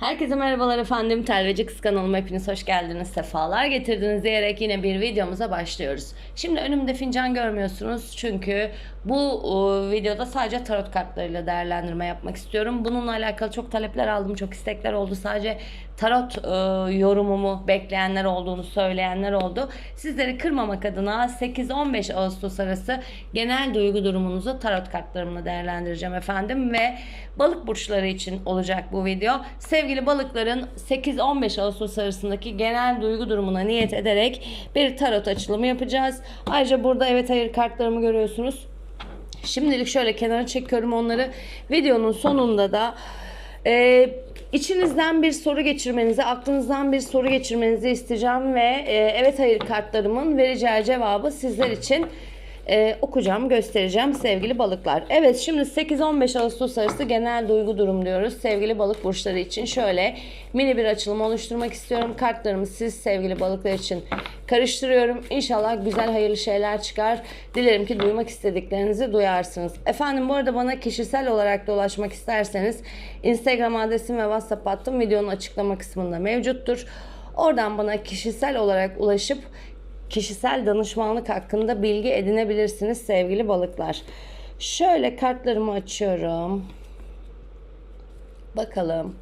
Herkese merhabalar efendim. Telveci Kız kanalıma hepiniz hoş geldiniz. Sefalar getirdiniz diyerek yine bir videomuza başlıyoruz. Şimdi önümde fincan görmüyorsunuz. Çünkü bu e, videoda sadece tarot kartlarıyla değerlendirme yapmak istiyorum. Bununla alakalı çok talepler aldım. Çok istekler oldu. Sadece tarot e, yorumumu bekleyenler olduğunu söyleyenler oldu. Sizleri kırmamak adına 8-15 Ağustos arası genel duygu durumunuzu tarot kartlarımla değerlendireceğim efendim ve balık burçları için olacak bu video. Sevgili balıkların 8-15 Ağustos arasındaki genel duygu durumuna niyet ederek bir tarot açılımı yapacağız. Ayrıca burada evet hayır kartlarımı görüyorsunuz. Şimdilik şöyle kenara çekiyorum onları. Videonun sonunda da e, içinizden bir soru geçirmenizi, aklınızdan bir soru geçirmenizi isteyeceğim ve e, evet hayır kartlarımın vereceği cevabı sizler için e, okuyacağım, göstereceğim sevgili balıklar. Evet şimdi 8-15 Ağustos arası genel duygu durum diyoruz. Sevgili balık burçları için şöyle mini bir açılım oluşturmak istiyorum. Kartlarımı siz sevgili balıklar için karıştırıyorum. İnşallah güzel hayırlı şeyler çıkar. Dilerim ki duymak istediklerinizi duyarsınız. Efendim bu arada bana kişisel olarak da ulaşmak isterseniz Instagram adresim ve WhatsApp hattım videonun açıklama kısmında mevcuttur. Oradan bana kişisel olarak ulaşıp kişisel danışmanlık hakkında bilgi edinebilirsiniz sevgili balıklar. Şöyle kartlarımı açıyorum. Bakalım.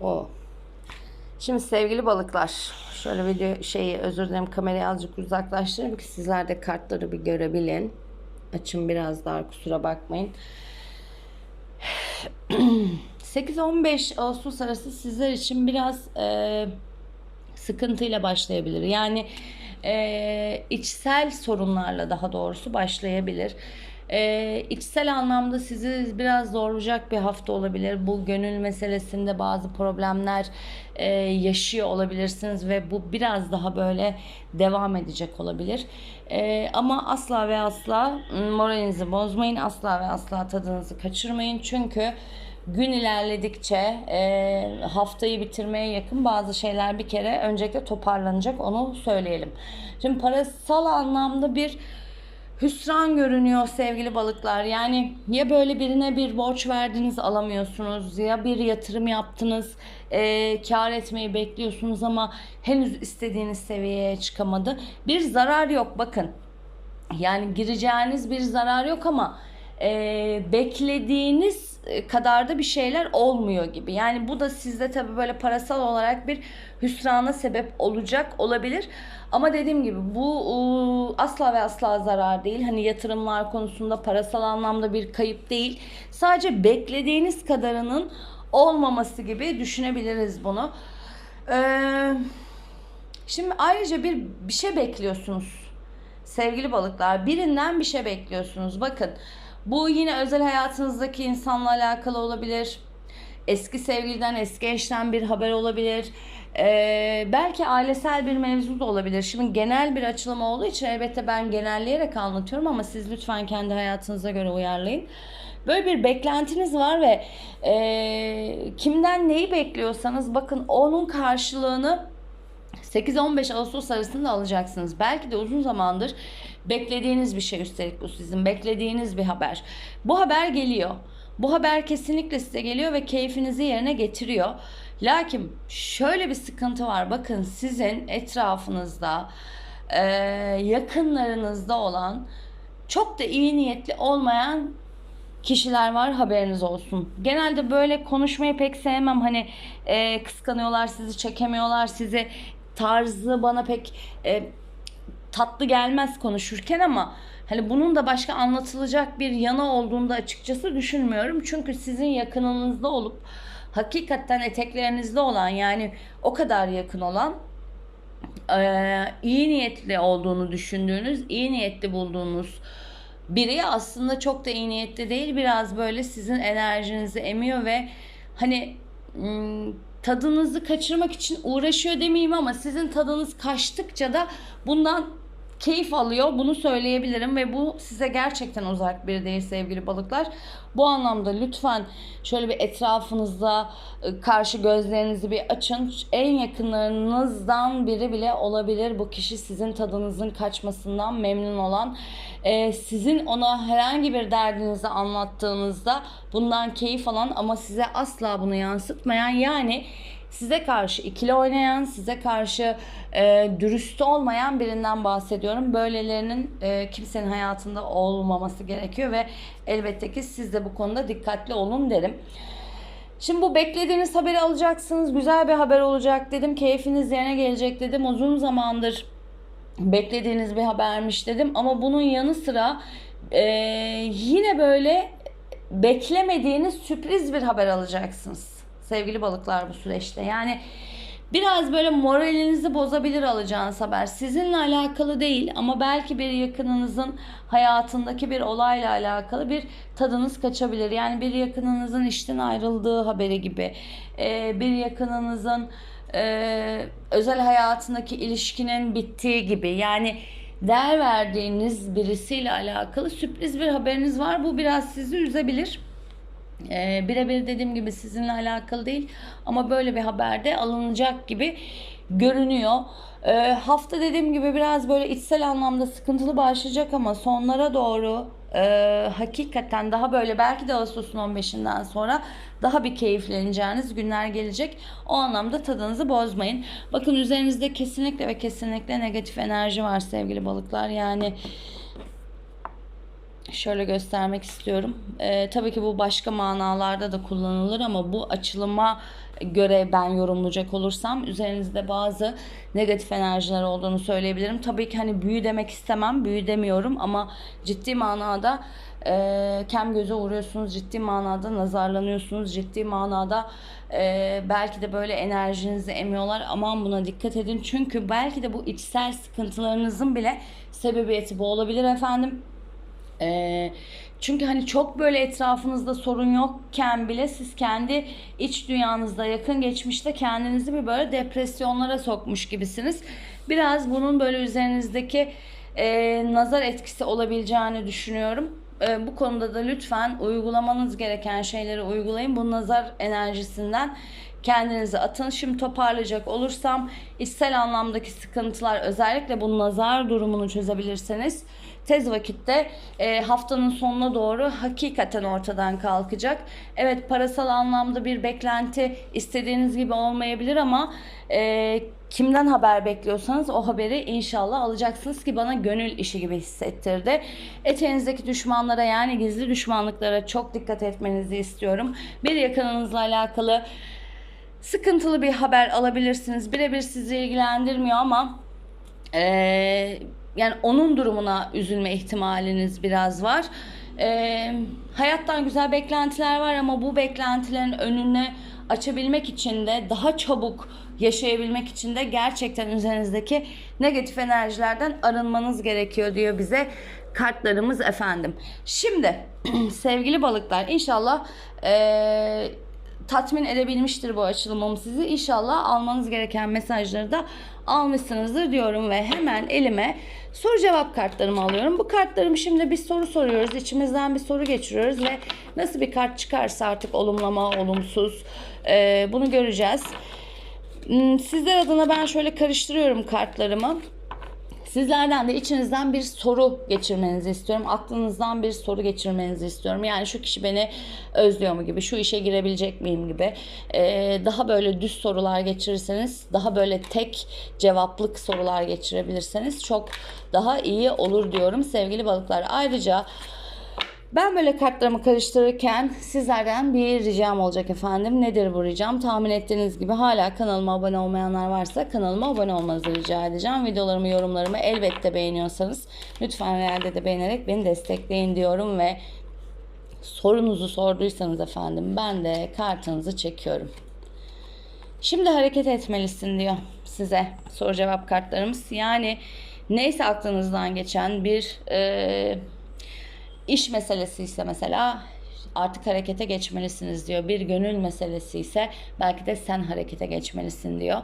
O. Şimdi sevgili balıklar, şöyle video şeyi özür dilerim kamerayı azıcık uzaklaştırayım ki sizler de kartları bir görebilin. Açım biraz daha kusura bakmayın. 8-15 Ağustos arası sizler için biraz e, sıkıntıyla başlayabilir. Yani e, içsel sorunlarla daha doğrusu başlayabilir. E, içsel anlamda sizi biraz zorlayacak bir hafta olabilir. Bu gönül meselesinde bazı problemler e, yaşıyor olabilirsiniz ve bu biraz daha böyle devam edecek olabilir. E, ama asla ve asla moralinizi bozmayın. Asla ve asla tadınızı kaçırmayın. Çünkü gün ilerledikçe e, haftayı bitirmeye yakın bazı şeyler bir kere öncelikle toparlanacak onu söyleyelim. Şimdi parasal anlamda bir hüsran görünüyor sevgili balıklar. Yani ya böyle birine bir borç verdiniz alamıyorsunuz ya bir yatırım yaptınız e, kar etmeyi bekliyorsunuz ama henüz istediğiniz seviyeye çıkamadı. Bir zarar yok bakın. Yani gireceğiniz bir zarar yok ama e, beklediğiniz kadar da bir şeyler olmuyor gibi. Yani bu da sizde tabii böyle parasal olarak bir hüsrana sebep olacak olabilir. Ama dediğim gibi bu asla ve asla zarar değil. Hani yatırımlar konusunda parasal anlamda bir kayıp değil. Sadece beklediğiniz kadarının olmaması gibi düşünebiliriz bunu. Ee, şimdi ayrıca bir bir şey bekliyorsunuz. Sevgili balıklar, birinden bir şey bekliyorsunuz. Bakın, bu yine özel hayatınızdaki insanla alakalı olabilir. Eski sevgiliden, eski eşten bir haber olabilir. Ee, belki ailesel bir mevzu da olabilir. Şimdi genel bir açılım olduğu için elbette ben genelleyerek anlatıyorum ama siz lütfen kendi hayatınıza göre uyarlayın. Böyle bir beklentiniz var ve e, kimden neyi bekliyorsanız bakın onun karşılığını 8-15 Ağustos arasında alacaksınız. Belki de uzun zamandır beklediğiniz bir şey üstelik bu sizin beklediğiniz bir haber. Bu haber geliyor. Bu haber kesinlikle size geliyor ve keyfinizi yerine getiriyor. Lakin şöyle bir sıkıntı var. Bakın sizin etrafınızda, e, yakınlarınızda olan çok da iyi niyetli olmayan kişiler var haberiniz olsun. Genelde böyle konuşmayı pek sevmem. Hani e, kıskanıyorlar sizi, çekemiyorlar sizi. Tarzı bana pek e, tatlı gelmez konuşurken ama hani bunun da başka anlatılacak bir yanı olduğunda açıkçası düşünmüyorum. Çünkü sizin yakınınızda olup hakikaten eteklerinizde olan yani o kadar yakın olan iyi niyetli olduğunu düşündüğünüz, iyi niyetli bulduğunuz biri aslında çok da iyi niyetli değil. Biraz böyle sizin enerjinizi emiyor ve hani tadınızı kaçırmak için uğraşıyor demeyeyim ama sizin tadınız kaçtıkça da bundan keyif alıyor. Bunu söyleyebilirim ve bu size gerçekten uzak biri değil sevgili balıklar. Bu anlamda lütfen şöyle bir etrafınızda e, karşı gözlerinizi bir açın. En yakınlarınızdan biri bile olabilir. Bu kişi sizin tadınızın kaçmasından memnun olan. e, sizin ona herhangi bir derdinizi anlattığınızda bundan keyif alan ama size asla bunu yansıtmayan yani size karşı ikili oynayan, size karşı e, dürüst olmayan birinden bahsediyorum. Böylelerinin e, kimsenin hayatında olmaması gerekiyor ve elbette ki siz de bu konuda dikkatli olun derim. Şimdi bu beklediğiniz haberi alacaksınız. Güzel bir haber olacak dedim. Keyfiniz yerine gelecek dedim. Uzun zamandır beklediğiniz bir habermiş dedim. Ama bunun yanı sıra e, yine böyle beklemediğiniz sürpriz bir haber alacaksınız. Sevgili balıklar bu süreçte. Yani biraz böyle moralinizi bozabilir alacağınız haber. Sizinle alakalı değil ama belki bir yakınınızın hayatındaki bir olayla alakalı bir tadınız kaçabilir. Yani bir yakınınızın işten ayrıldığı haberi gibi. Ee, bir yakınınızın e, özel hayatındaki ilişkinin bittiği gibi. Yani değer verdiğiniz birisiyle alakalı sürpriz bir haberiniz var. Bu biraz sizi üzebilir. Ee, birebir dediğim gibi sizinle alakalı değil ama böyle bir haberde alınacak gibi görünüyor. Ee, hafta dediğim gibi biraz böyle içsel anlamda sıkıntılı başlayacak ama sonlara doğru e, hakikaten daha böyle belki de Ağustos'un 15'inden sonra daha bir keyifleneceğiniz günler gelecek. O anlamda tadınızı bozmayın. Bakın üzerinizde kesinlikle ve kesinlikle negatif enerji var sevgili balıklar. Yani şöyle göstermek istiyorum. Ee, tabii ki bu başka manalarda da kullanılır ama bu açılıma göre ben yorumlayacak olursam üzerinizde bazı negatif enerjiler olduğunu söyleyebilirim. Tabii ki hani büyü demek istemem, büyü demiyorum ama ciddi manada e, kem göze uğruyorsunuz, ciddi manada nazarlanıyorsunuz, ciddi manada e, belki de böyle enerjinizi emiyorlar. Aman buna dikkat edin çünkü belki de bu içsel sıkıntılarınızın bile sebebiyeti bu olabilir efendim. Ee, çünkü hani çok böyle etrafınızda sorun yokken bile siz kendi iç dünyanızda yakın geçmişte kendinizi bir böyle depresyonlara sokmuş gibisiniz. Biraz bunun böyle üzerinizdeki e, nazar etkisi olabileceğini düşünüyorum. E, bu konuda da lütfen uygulamanız gereken şeyleri uygulayın. Bu nazar enerjisinden kendinizi atın. Şimdi toparlayacak olursam içsel anlamdaki sıkıntılar özellikle bu nazar durumunu çözebilirseniz tez vakitte e, haftanın sonuna doğru hakikaten ortadan kalkacak. Evet parasal anlamda bir beklenti istediğiniz gibi olmayabilir ama e, kimden haber bekliyorsanız o haberi inşallah alacaksınız ki bana gönül işi gibi hissettirdi. Eteğinizdeki düşmanlara yani gizli düşmanlıklara çok dikkat etmenizi istiyorum. Bir yakınınızla alakalı sıkıntılı bir haber alabilirsiniz. Birebir sizi ilgilendirmiyor ama ee, yani onun durumuna üzülme ihtimaliniz biraz var. Ee, hayattan güzel beklentiler var ama bu beklentilerin önüne açabilmek için de daha çabuk yaşayabilmek için de gerçekten üzerinizdeki negatif enerjilerden arınmanız gerekiyor diyor bize kartlarımız efendim. Şimdi sevgili balıklar inşallah ee, tatmin edebilmiştir bu açılımım sizi. İnşallah almanız gereken mesajları da almışsınızdır diyorum ve hemen elime soru cevap kartlarımı alıyorum. Bu kartlarımı şimdi bir soru soruyoruz. İçimizden bir soru geçiriyoruz ve nasıl bir kart çıkarsa artık olumlama, olumsuz e, bunu göreceğiz. Hmm, sizler adına ben şöyle karıştırıyorum kartlarımı. Sizlerden de içinizden bir soru geçirmenizi istiyorum. Aklınızdan bir soru geçirmenizi istiyorum. Yani şu kişi beni özlüyor mu gibi, şu işe girebilecek miyim gibi. Ee, daha böyle düz sorular geçirirseniz, daha böyle tek cevaplık sorular geçirebilirseniz çok daha iyi olur diyorum sevgili balıklar. Ayrıca ben böyle kartlarımı karıştırırken sizlerden bir ricam olacak efendim. Nedir bu ricam? Tahmin ettiğiniz gibi hala kanalıma abone olmayanlar varsa kanalıma abone olmanızı rica edeceğim. Videolarımı, yorumlarımı elbette beğeniyorsanız lütfen realde de beğenerek beni destekleyin diyorum ve sorunuzu sorduysanız efendim ben de kartınızı çekiyorum. Şimdi hareket etmelisin diyor size soru cevap kartlarımız. Yani neyse aklınızdan geçen bir... E, İş meselesi ise mesela artık harekete geçmelisiniz diyor. Bir gönül meselesi ise belki de sen harekete geçmelisin diyor.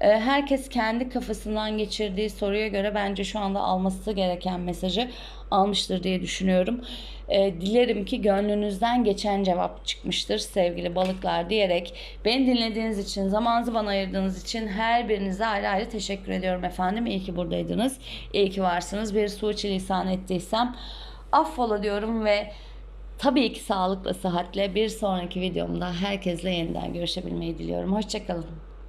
Ee, herkes kendi kafasından geçirdiği soruya göre bence şu anda alması gereken mesajı almıştır diye düşünüyorum. Ee, dilerim ki gönlünüzden geçen cevap çıkmıştır sevgili balıklar diyerek beni dinlediğiniz için, zamanınızı bana ayırdığınız için her birinize ayrı ayrı teşekkür ediyorum efendim. İyi ki buradaydınız. İyi ki varsınız. Bir suçilisan ettiysem affola diyorum ve tabii ki sağlıkla, sıhhatle bir sonraki videomda herkesle yeniden görüşebilmeyi diliyorum. Hoşçakalın.